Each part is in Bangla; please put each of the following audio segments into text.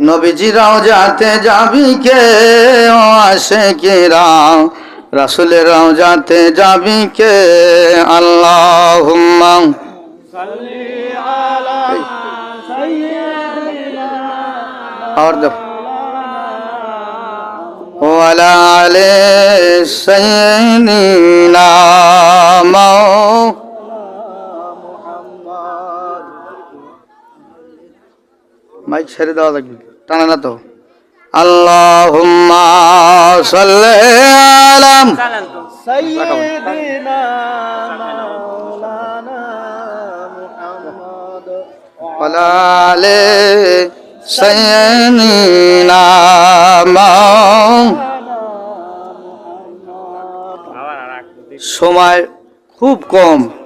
নবীজিরাও যাতে যাবি কে? ও আসে কে রাও রাসুলেরাও যাতে যাবি কে? আল্লাহ और दो वलाले सैनीना মাইক ছেড়ে দেওয়া লাগবে। টানা না তো। আল্লাহ সাল্লি সময় খুব কম।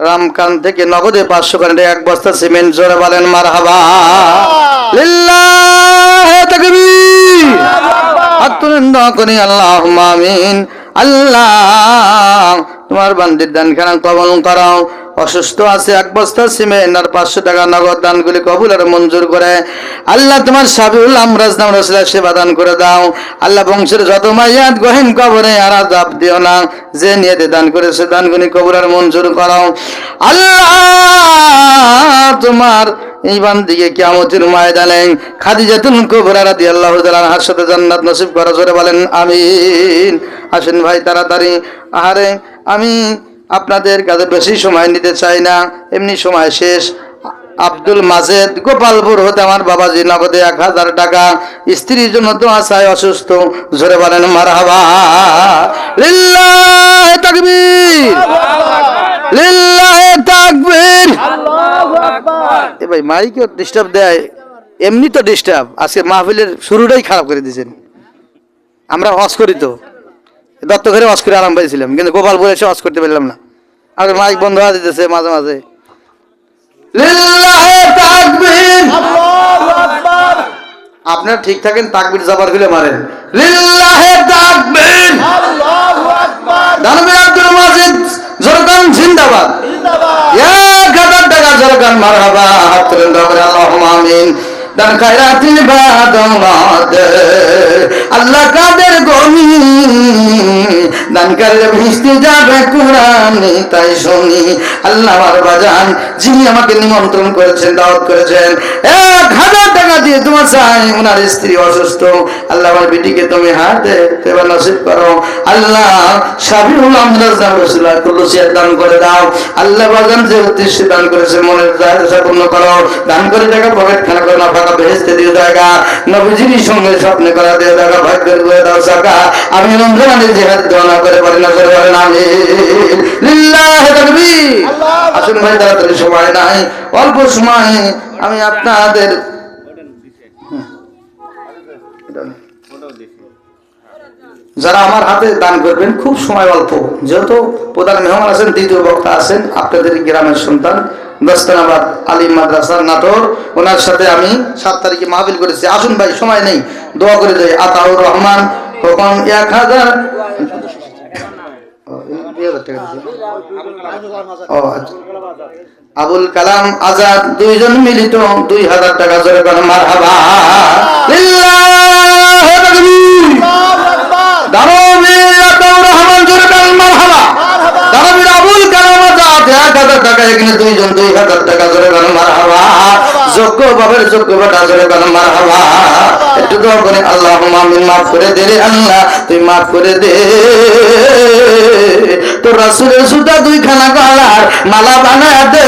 রামকান থেকে নগদে পাঁচশো কারেন্টে এক বস্তা সিমেন্ট জোরে বলেন মার হাবা আল্লাহ! আমিন। আল্লাহ তোমার বান্দির দান খানা কবল করাও অসুস্থ আছে, এক বস্তা সিমেন্ট আর পাঁচশো টাকা নগদ দানগুলি কবুল আর মঞ্জুর করে। আল্লাহ তোমার সাবিউল আমরাজ নাম রসুলের সেবা দান করে দাও। আল্লাহ বংশের যত মাইয়াত গহীন কবরে আর আজাব দিও না। যে নিয়েতে দান করেছে দানগুলি কবুল আর মঞ্জুর করো আল্লাহ তোমার এই বান্দিকে কিয়ামতের ময়দানে খাদিজাতুল কুবরা রাদিয়াল্লাহু তাআলার হার সাথে জান্নাত নসিব করা, জোরে বলেন, আমিন। আসেন ভাই, তাড়াতাড়ি। আহারে, আমি আপনাদের কাছে বেশি সময় নিতে চাই না। এমনি সময় শেষ। আব্দুল মাজেদ গোপালপুর হতে আমার বাবাজি, নগদে এক হাজার টাকা। স্ত্রীর জন্য দোয়া চাই, অসুস্থ। জোরে বলেন, মারহাবা। লিল্লাহ তাকবীর। লিল্লাহ তাকবীর। এ ভাই মাইকে ডিস্টার্ব দেয়। এমনি তো ডিস্টার্ব আজকে মাহফিলের শুরুটাই খারাপ করে দিয়েছেন। আমরা হজ করি তো। দত্ত ঘরে হজ করে আরাম পাইছিলাম কিন্তু গোপালপুরে এসে হজ করতে পারলাম না। আর মাইক বন্ধ হয়ে দিতেছে মাঝে মাঝে। আপনারা ঠিক থাকেন তাকবীর জবার খুলে মারেন। লিল্লাহে তাকবীর। দানবীর আব্দুল মাজিদ জরকান জিন্দাবাদ। এক হাজার টাকা জরকান মারহাবা হাত আল্লাহুম্মা আমিন। আল্লাহ কাদের গনি যাবে তাই শুনি বাজান যিনি আমাকে নিমন্ত্রণ করেছেন দাওয়াত করেছেন এক হাজার টাকা দিয়ে তোমার চাই ওনার স্ত্রী অসুস্থ আল্লাহ আমার বেটিকে তুমি হাতে এবার নসিব করো আল্লাহ সাবিউল আমরাজ নাম রসুল্লাহ দান করে দাও আল্লাহ বাজান যে উদ্দেশ্যে দান করেছে মনের পূর্ণ করো দান করে টাকা পকেট খানা করো না ফাঁকা বেহেস্তে দিয়ে নবীজির সঙ্গে স্বপ্নে করা দিয়ে ভাগ্যের করে দাও সাকা আমি রমজানে জেহাদ দোয়া করে পারি না করে লিল্লাহ তাকবীর আসুন ভাই তাড়াতাড়ি সময় নাই অল্প সময় আমি আপনাদের। যারা আমার হাতে দান করবেন খুব সময় অল্প। যেহেতু প্রধান মেহমান আছেন দ্বিতীয় বক্তা আছেন আপনাদের গ্রামের সন্তান। দস্তানাবাদ আলিম নাটোর। ওনার সাথে আমি সাত তারিখে করেছি। আসুন ভাই, সময় নেই। দোয়া করে আতাউর রহমান। এক হাজার আচ্ছা। আবুল কালাম আজাদ, দুইজন মিলিত, দুই হাজার টাকা জোরে করে মার হাবা মার হাবা আবুল কালাম এক হাজার টাকা এখানে দুইজন দুই হাজার টাকা ধরে গেল মার হাবা যোগ্য বাবের যোগ্য বেটা জোরে করে মার হাবা একটু দোয়া করে মাফ করে দে রে আল্লাহ, তুই মাফ করে দে। তোর রাসুলের সুতা দুই গলার মালা বানা দে,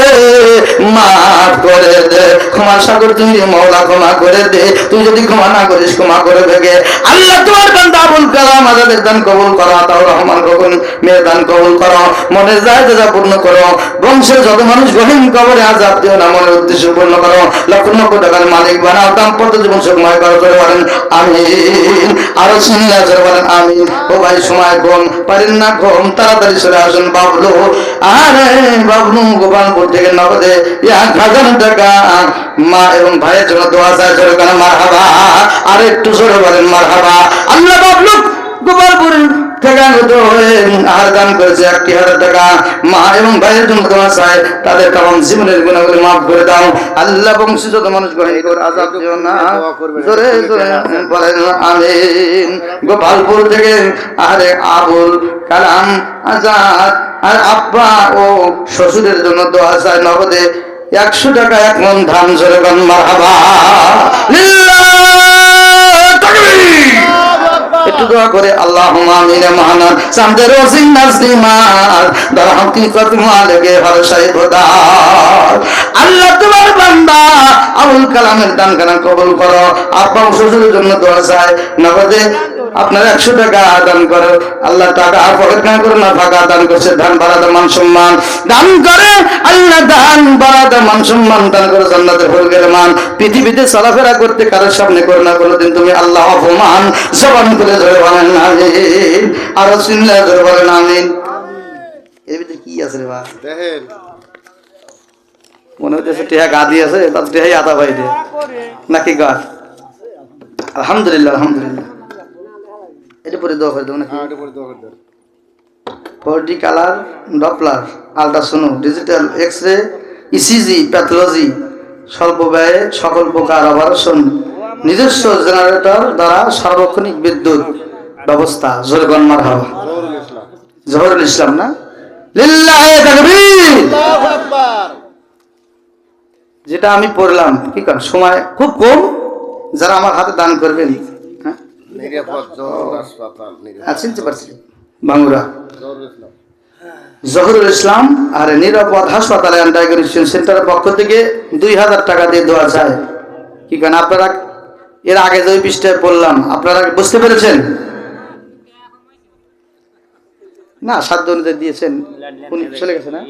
মাফ করে দে। ক্ষমা সাগর, তুমি মৌলা ক্ষমা করে দে। তুই যদি ক্ষমা না করিস, ক্ষমা করে ভেগে। আল্লাহ তোমার বান্দা আবুল কালাম আজাদের দান কবুল করো তাও রহমান কবুল, মেয়ের দান কবুল করো, মনের যায় যা পূর্ণ করো, বংশের যত মানুষ গহীন কবরে আজাদ দিও না, মনের উদ্দেশ্য পূর্ণ করো। লক্ষ লক্ষ টাকার মালিক বানাও, দাম্পত্য জীবন সুখময় করো করে বলেন আমিন। আরও চিল্লা করে বলেন আমিন। ও ভাই, সময় কম, পারেন না কম, তাড়াতাড়ি সরে আসুন বাবলু। আরে বাবলু, গোপালপুর থেকে নগদে এক হাজার টাকা। মা এবং ভাইয়ের জন্য দোয়া চায় সরে কেন মার হাবা আর একটু সরে বলেন মার হাবা আল্লাহ বাবলু, গোপালপুর থেকে আগত আহার দান করেছে একটি হাজার টাকা। মা এবং ভাইয়ের জন্য তোমার চাই তাদের তাম জীবনের গুণাগুলি মাফ করে দাও। আল্লাহ বংশী যত মানুষ গ্রহণ করে আজাব না। জোরে জোরে বলেন আমিন। গোপালপুর থেকে আরে আবুল কালাম আজাদ আর আব্বা ও শ্বশুরের জন্য দোয়া চাই নগদে। একশো টাকা এক মন ধান জোরে মারহাবা। দোয়া করে আল্লাহ নাসিমার দর মালিকে আল্লাহ তোমার বান্দা আবুল কালামের দান খানা কবুল করো শ্বশুরের জন্য দোয়া নগদে আপনার একশো টাকা দান করো। আল্লাহ টাকা আর পকেট না করে না ফাঁকা দান করছে, ধান বাড়াতে মান সম্মান। দান করে, আল্লাহ দান বাড়াতে মান সম্মান দান করে, জান্নাতের ফুল গেলে মান। পৃথিবীতে চলাফেরা করতে কারোর সামনে করে না, কোনোদিন তুমি আল্লাহ অপমান। জবান করে ধরে বলেন আমিন আরও চিনলে ধরে বলেন আমিন এর ভিতরে কি আছে রে ভাই মনে হচ্ছে টেহা গা আছে তার টেহাই আদা ভাই দিয়ে। নাকি গা? আলহামদুলিল্লাহ আলহামদুলিল্লাহ। এটা পরে দোয়া করে দেবো নাকি? হ্যাঁ এটা পরে দোয়া করে দেন। Four D colour Doppler ultrasono digital X ray ECG pathology স্বল্প ব্যয়ে সকল প্রকার অপারেশন নিজস্ব জেনারেটর দ্বারা সার্বক্ষণিক বিদ্যুৎ। ব্যবস্থা জোরগন মার হাওয়া জহরুল ইসলাম না? যেটা আমি পড়লাম কি কারণ সময় খুব কম যারা আমার হাতে দান করবেন হ্যাঁ? হ্যাঁ, চিনতে পারছি। বাঙ্গুরা। জহুরুল ইসলাম। আর নিরাপদ হাসপাতালে ডায়াগনোস্টিক সেন্টারের পক্ষ থেকে দুই হাজার টাকা দিয়ে দেওয়া যায়। কি কারণ আপনারা এর আগে যে পৃষ্ঠায় পড়লাম আপনারা বুঝতে পেরেছেন? না সাধ্য অনুযায়ী দিয়েছেন। উনি চলে গেছে না?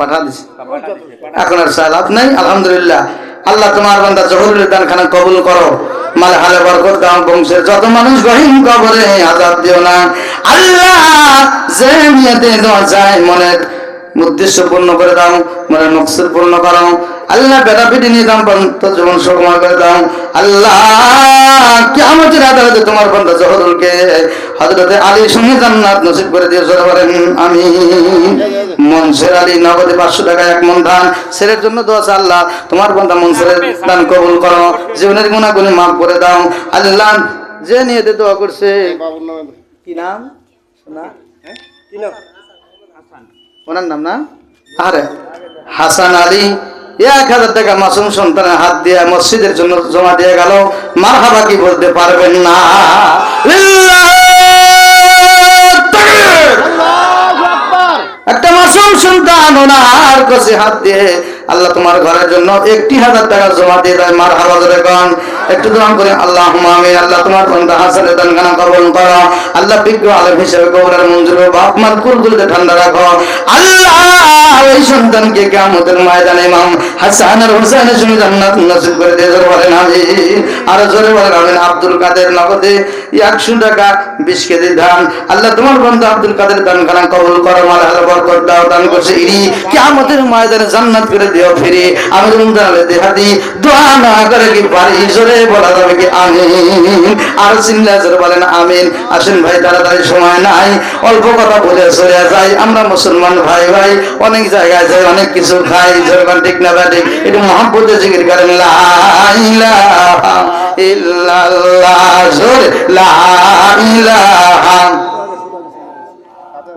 পাঠা দিছে। এখন আর নাই আলহামদুলিল্লাহ। আল্লাহ তোমার বান্দা জহুরুল দান কবুল করো। মাল হালে বরকত দাও বংশের যত মানুষ গহীন কবরে আজাদ দিও না। আল্লাহ যে নিয়তে দেওয়া যায় মনের উদ্দেশ্য পূর্ণ করে দাও মনের মকসুদ পূর্ণ করো। আল্লাহ বেটা পিটি নিয়ে দাম তো জীবন সুকুমার করে দাও। আল্লাহ কিয়ামতের আদালতে তোমার বান্দা জহরুলকে হযরতে আলীর সঙ্গে জান্নাত নসিব করে দিয়ে জোরে বলেন আমি মনসের আলী নগদে পাঁচশো টাকা এক মন ধান ছেলের জন্য দোয়া আল্লাহ তোমার বান্দা মনসেরের দান কবুল করো। জীবনের গুণাগুলি মাফ করে দাও। আল্লাহ যে নিয়ে দোয়া করছে বাবুর নামে কি নাম? শোনা। কি নাম? ওনার নাম না? আরে হাসান আলী। এক হাজার টাকা মাসুম সন্তানের হাত দিয়ে মসজিদের জন্য জমা দিয়ে গেল। মার হাবা কি বলতে পারবেন না? একটা মাসুম সন্তান ওনার কাছে হাত দিয়ে আল্লাহ তোমার ঘরের জন্য একটি হাজার টাকা জমা দিয়ে দেয়, মার ধরে কন। একটু দোয়া করে আল্লাহ আমিন, আল্লাহ তোমার করো। আল্লাহ বিজ্ঞ আলম হিসেবে কবরের মঞ্জুর বাপ মার কুল গুলতে ঠান্ডা রাখো। আল্লাহ সন্তানকে কেমতের ময়দানে ইমাম হাসান জান্নাত নসিব করে দিয়ে বলেন আমি জোরে বলেন আব্দুল কাদের নগদে একশো টাকা বিশ কেজি ধান। আল্লাহ তোমার বন্ধু আব্দুল কাদের দান খানা কবুল করো মাল হাল বরকত দাও, দান করছে ইনি। কেমতের ময়দানে জান্নাত করে ফিরে। আমি দেহাদি দোয়া না করে কি পারি জোরে বলা যাবে কি আমিন? আর চিল্লা জোরে বলেন আমিন। আসেন ভাই, তাড়াতাড়ি সময় নাই। অল্প কথা বলে চলে যাই। আমরা মুসলমান ভাই ভাই, অনেক জায়গায় যাই, অনেক কিছু খাই। যেরকম ঠিক না বা ঠিক, একটু মহাব্বতে জিকির করেন। লা ইলাহা ইল্লাল্লাহ, জোরে। লা ইলাহা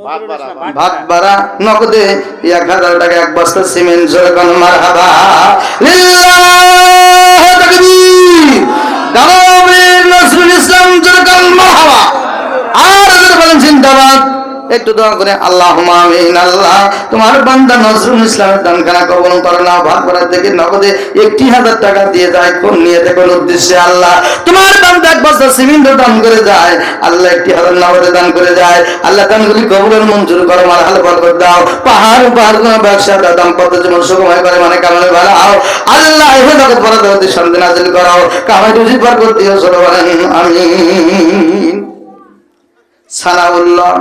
ভাত বাড়া ভাত। বাড়া নগদে এক হাজার টাকা এক বস্তা সিমেন্ট জোরকান মার হাবা নজরুল ইসলাম জোরকান মার হাবা আর ওদের বলেন জিন্দাবাদ একটু দোয়া করে আল্লাহ আল্লাহ, তোমার বান্দা নজরুল ইসলামের দানখানা কবল করে না, ভাগ করার থেকে নগদে একটি হাজার টাকা দিয়ে যায়, কোন নিয়ে কোন উদ্দেশ্যে, আল্লাহ, তোমার বান্দা এক বস্তা সিমেন্ট দান করে যায়, আল্লাহ একটি হাজার নগদে দান করে যায়, আল্লাহ দানগুলি কবুলের মঞ্জুর করো মার হাল বরকত দাও, পাহাড় পাহাড় কোন ব্যবসা দাম্পত্য জীবন সুখময় করে মানে কারণে ভালো আল্লাহ, এভাবে জগৎ বরাদ হতে শান্তি নাজিল করো, কামাই রুজি বরকত দিও সরো বলেন আমিন। সানাউল্লাহ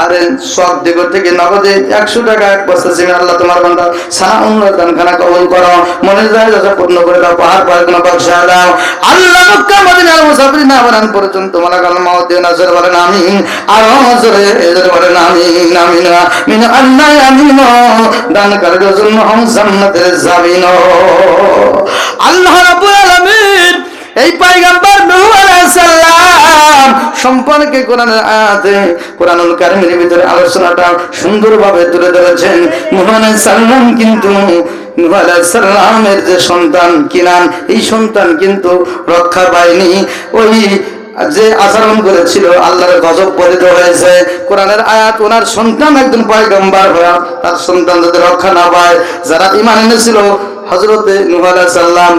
আর সব দিক থেকে নগদে একশো টাকা এক বস্তা সিমেন্ট আল্লাহ তোমার বান্দা সানাউল্লাহ দানখানা কবল করো। মনে যায় যা পূর্ণ করে দাও, পাহাড় পাহাড় কোনো ব্যবসা দাও। আল্লাহ মক্কা মদিনার মুসাফির না বানান পর্যন্ত মালা কাল মাও না, জোরে বলেন আমিন। আর জোরে জোরে বলেন আমিন আমিন। আমিন আল্লাহ আমিন দান জন্য হম আল্লাহ এই পাইগাম্বার নূহ আলাইহিস সালাম সম্পর্কে কোরআনের আয়াতে কোরআনুল কারীমের ভিতরে আলোচনাটা সুন্দরভাবে তুলে ধরেছেন। নূহ আলাইহিস সালাম কিন্তু, নূহ আলাইহিস সালামের যে সন্তান কিনান, এই সন্তান কিন্তু রক্ষা পায়নি। ওই যে আচরণ করেছিল, আল্লাহর গজব পতিত হয়েছে। কোরআনের আয়াত, ওনার সন্তান একজন পয়গম্বর হয়ে তার সন্তান যদি রক্ষা না পায়, যারা ইমান এনেছিল হজরতে নূহ আলাইহিস সালাম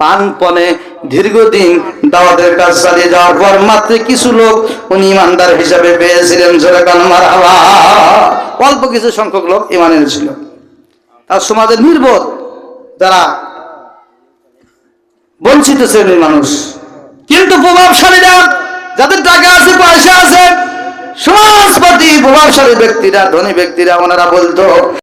পানপনে দীর্ঘদিন দাওয়াতের কাজ চালিয়ে যাওয়ার পর মাত্র কিছু লোক উনি ইমানদার হিসাবে পেয়েছিলেন অল্প কিছু সংখ্যক লোক ইমান এনেছিল তার সমাজের নির্বোধ যারা বঞ্চিত শ্রেণির মানুষ। কিন্তু প্রভাবশালীরা যাদের টাকা আছে, পয়সা আছে, সমাজপতি প্রভাবশালী ব্যক্তিরা, ধনী ব্যক্তিরা, ওনারা বলতো